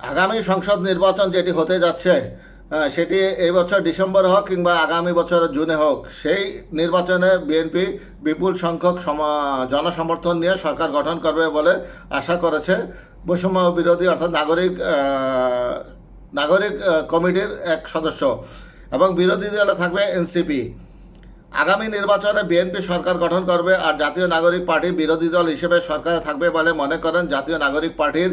আগামী সংসদ নির্বাচন যেটি হতে যাচ্ছে সেটি এই বছর ডিসেম্বর হোক কিংবা আগামী বছর জুনে হোক, সেই নির্বাচনে বিএনপি বিপুল সংখ্যক সম- জনসমর্থন নিয়ে সরকার গঠন করবে বলে আশা করেছে বৈষম্য বিরোধী অর্থাৎ নাগরিক নাগরিক কমিটির এক সদস্য এবং বিরোধী দলে থাকবে এনসিপি আগামী নির্বাচনে বিএনপি সরকার গঠন করবে আর জাতীয় নাগরিক পার্টি বিরোধী দল হিসেবে সরকারে থাকবে বলে মনে করেন জাতীয় নাগরিক পার্টির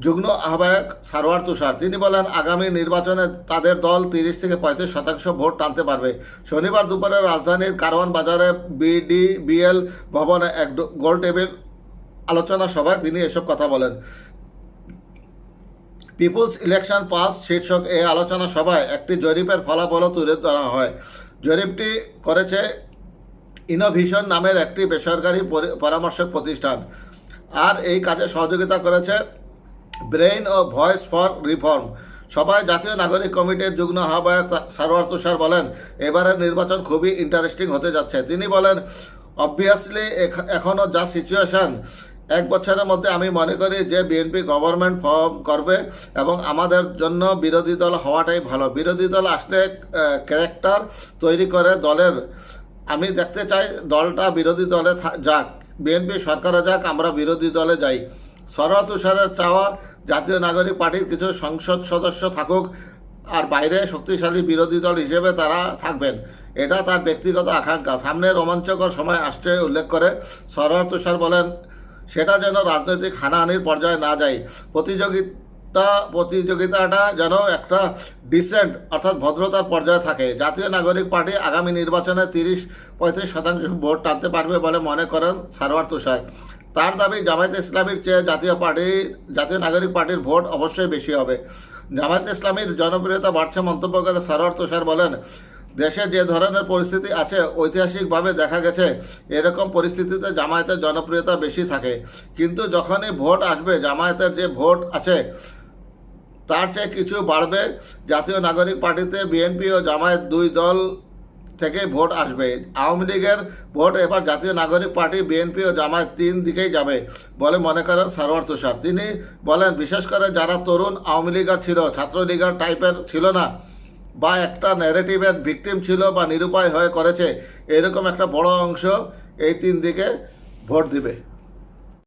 যুগ্ম আহ্বায়ক সারোয়ার তুষার। তিনি বলেন, আগামী নির্বাচনে তাদের দল তিরিশ থেকে পঁয়ত্রিশ শতাংশ ভোট টানতে পারবে। শনিবার দুপুরে রাজধানীর কারওয়ান বাজারে বিডি বিএল ভবনে এক গোল টেবিল আলোচনা সভায় তিনি এসব কথা বলেন। পিপুলস ইলেকশন পাস শীর্ষক এই আলোচনা সভায় একটি জরিপের ফলাফলও তুলে ধরা হয়। জরিপটি করেছে ইনোভিশন নামের একটি বেসরকারি পরি- পরামর্শক প্রতিষ্ঠান। আর এই কাজে সহযোগিতা করেছে ব্রেইন ও ভয়েস ফর রিফর্ম সবাই জাতীয় নাগরিক কমিটির যুগ্ম আহ্বায়ক সারোয়ার তুষার বলেন, এবারের নির্বাচন খুবই ইন্টারেস্টিং হতে যাচ্ছে। তিনি বলেন অবভিয়াসলি এখনও যা সিচুয়েশন এক বছরের মধ্যে আমি মনে করি যে বিএনপি গভর্নমেন্ট ফর্ম করবে এবং আমাদের জন্য বিরোধী দল হওয়াটাই ভালো। বিরোধী দল আসলে ক্যারেক্টার তৈরি করে দলের। আমি দেখতে চাই দলটা বিরোধী দলে যাক। বিএনপি সরকারে যাক, আমরা বিরোধী দলে যাই। সরোয়া তুষারের চাওয়া জাতীয় নাগরিক পার্টির কিছু সংসদ সদস্য থাকুক আর বাইরে শক্তিশালী বিরোধী দল হিসেবে তারা থাকবেন। এটা তার ব্যক্তিগত আকাঙ্ক্ষা। সামনে রোমাঞ্চকর সময় আসছে উল্লেখ করে সরোয়ার তুষার বলেন, সেটা যেন রাজনৈতিক হানাহানির পর্যায়ে না যায়। প্রতিযোগিতা, প্রতিযোগিতাটা যেন একটা ডিসেন্ট অর্থাৎ ভদ্রতার পর্যায়ে থাকে। জাতীয় নাগরিক পার্টি আগামী নির্বাচনে তিরিশ পঁয়ত্রিশ শতাংশ ভোট টানতে পারবে বলে মনে করেন সারোয়ার তুষার তার দাবি, জামায়াত ইসলামীর চেয়ে জাতীয় পার্টি, জাতীয় নাগরিক পার্টির ভোট অবশ্যই বেশি হবে। জামায়াত ইসলামীর জনপ্রিয়তা বাড়ছে মন্তব্য করে সারোয়ার তুষার বলেন, দেশে যে ধরনের পরিস্থিতি আছে, ঐতিহাসিকভাবে দেখা গেছে, এরকম পরিস্থিতিতে জামায়াতের জনপ্রিয়তা বেশি থাকে। কিন্তু যখনই ভোট আসবে, জামায়াতের যে ভোট আছে, তার চেয়ে কিছু বাড়বে। জাতীয় নাগরিক পার্টিতে বিএনপি ও জামায়াত দুই দল থেকে ভোট আসবে। আওয়ামী লীগের ভোট এবার জাতীয় নাগরিক পার্টি, বিএনপি ও জামায়াত তিন দিকেই যাবে বলে মনে করেন সারোয়ার তুষার। তিনি বলেন, বিশেষ করে যারা তরুণ আওয়ামী লীগার ছিল, ছাত্রলীগার টাইপের ছিল না বা একটা ন্যারেটিভের ভিকটিম ছিল বা নিরুপায় হয়ে করেছে, এরকম একটা বড় অংশ এই তিন দিকে ভোট দিবে।